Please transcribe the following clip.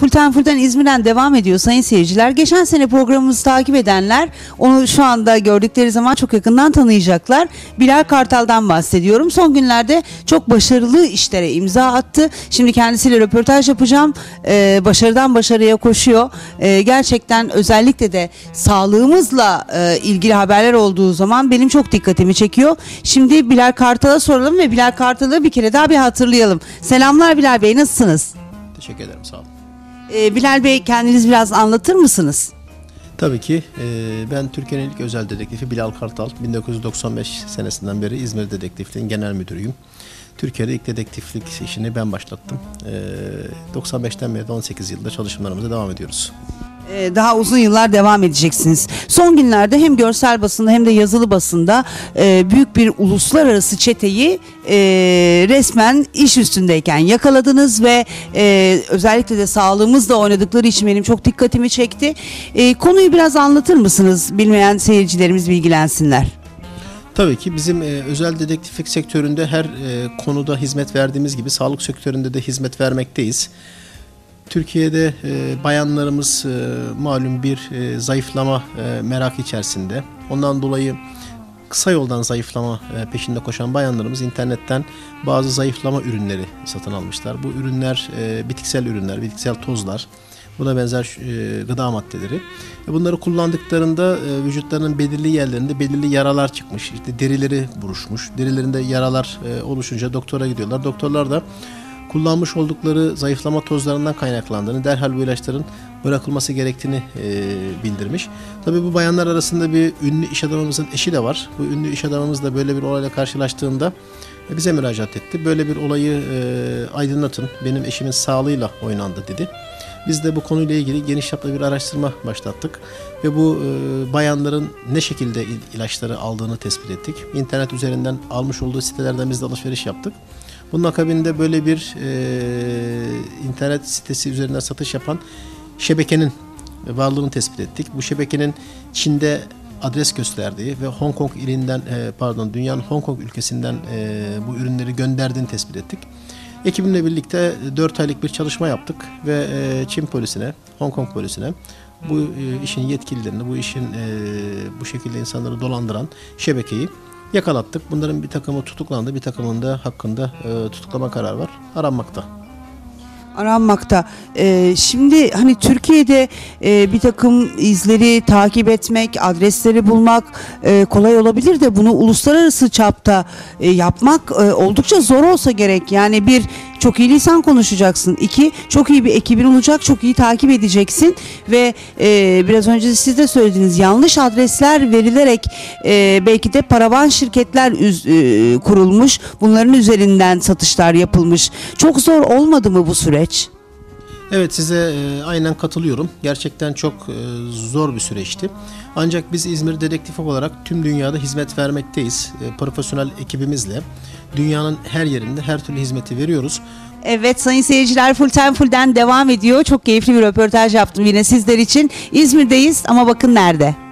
Fulten Fulten İzmir'den devam ediyor sayın seyirciler. Geçen sene programımızı takip edenler onu şu anda gördükleri zaman çok yakından tanıyacaklar. Bilal Kartal'dan bahsediyorum. Son günlerde çok başarılı işlere imza attı. Şimdi kendisiyle röportaj yapacağım. Ee, başarıdan başarıya koşuyor. Ee, gerçekten özellikle de sağlığımızla e, ilgili haberler olduğu zaman benim çok dikkatimi çekiyor. Şimdi Bilal Kartal'a soralım ve Bilal Kartal'ı bir kere daha bir hatırlayalım. Selamlar Bilal Bey nasılsınız? Teşekkür ederim sağ olun. Ee, Bilal Bey kendiniz biraz anlatır mısınız? Tabii ki e, ben Türkiye'nin ilk özel dedektifi Bilal Kartal. 1995 senesinden beri İzmir Dedektifliğin genel müdürüyüm. Türkiye'de ilk dedektiflik işini ben başlattım. E, 95'ten beri de 18 yılda çalışmalarımıza devam ediyoruz. Ee, daha uzun yıllar devam edeceksiniz. Son günlerde hem görsel basında hem de yazılı basında e, büyük bir uluslararası çeteyi e, resmen iş üstündeyken yakaladınız ve e, özellikle de sağlığımızla oynadıkları için benim çok dikkatimi çekti. Konuyu biraz anlatır mısınız? Bilmeyen seyircilerimiz bilgilensinler. Tabii ki bizim özel dedektiflik sektöründe her konuda hizmet verdiğimiz gibi sağlık sektöründe de hizmet vermekteyiz. Türkiye'de e, bayanlarımız e, malum bir e, zayıflama e, merakı içerisinde. Ondan dolayı kısa yoldan zayıflama e, peşinde koşan bayanlarımız internetten bazı zayıflama ürünleri satın almışlar. Bu ürünler e, bitkisel ürünler, bitkisel tozlar. Buna benzer e, gıda maddeleri. E, Bunları kullandıklarında e, vücutlarının belirli yerlerinde belirli yaralar çıkmış. İşte derileri buruşmuş. Derilerinde yaralar oluşunca doktora gidiyorlar. Doktorlar da kullanmış oldukları zayıflama tozlarından kaynaklandığını, derhal bu ilaçların bırakılması gerektiğini e, bildirmiş. Tabii bu bayanlar arasında bir ünlü iş adamımızın eşi de var. Bu ünlü iş adamımız da böyle bir olayla karşılaştığında bize müracaat etti. Böyle bir olayı e, aydınlatın, benim eşimin sağlığıyla oynandı dedi. Biz de bu konuyla ilgili geniş çaplı bir araştırma başlattık ve bu e, bayanların ne şekilde il- ilaçları aldığını tespit ettik. İnternet üzerinden almış olduğu sitelerden biz de alışveriş yaptık. Bunun akabinde böyle bir e, internet sitesi üzerinden satış yapan şebekenin varlığını tespit ettik. Bu şebekenin Çin'de adres gösterdiği ve Hong Kong ilinden e, pardon dünyanın Hong Kong ülkesinden e, bu ürünleri gönderdiğini tespit ettik. Ekibimle birlikte 4 aylık bir çalışma yaptık ve e, Çin polisine, Hong Kong polisine bu e, işin yetkililerini, bu işin e, bu şekilde insanları dolandıran şebekeyi yakalattık. Bunların bir takımı tutuklandı, bir takımında hakkında e, tutuklama kararı var. Aranmakta. aranmakta. Ee, şimdi hani Türkiye'de e, bir takım izleri takip etmek, adresleri bulmak e, kolay olabilir de bunu uluslararası çapta e, yapmak e, oldukça zor olsa gerek. Yani bir çok iyi lisan konuşacaksın. İki çok iyi bir ekibin olacak, çok iyi takip edeceksin ve e, biraz önce siz de söylediniz yanlış adresler verilerek e, belki de paravan şirketler üz- e, kurulmuş. Bunların üzerinden satışlar yapılmış. Çok zor olmadı mı bu süreç? Evet size e, aynen katılıyorum. Gerçekten çok e, zor bir süreçti. Ancak biz İzmir Dedektif olarak tüm dünyada hizmet vermekteyiz. E, profesyonel ekibimizle dünyanın her yerinde her türlü hizmeti veriyoruz. Evet sayın seyirciler Full Time Full'den devam ediyor. Çok keyifli bir röportaj yaptım yine sizler için. İzmir'deyiz ama bakın nerede?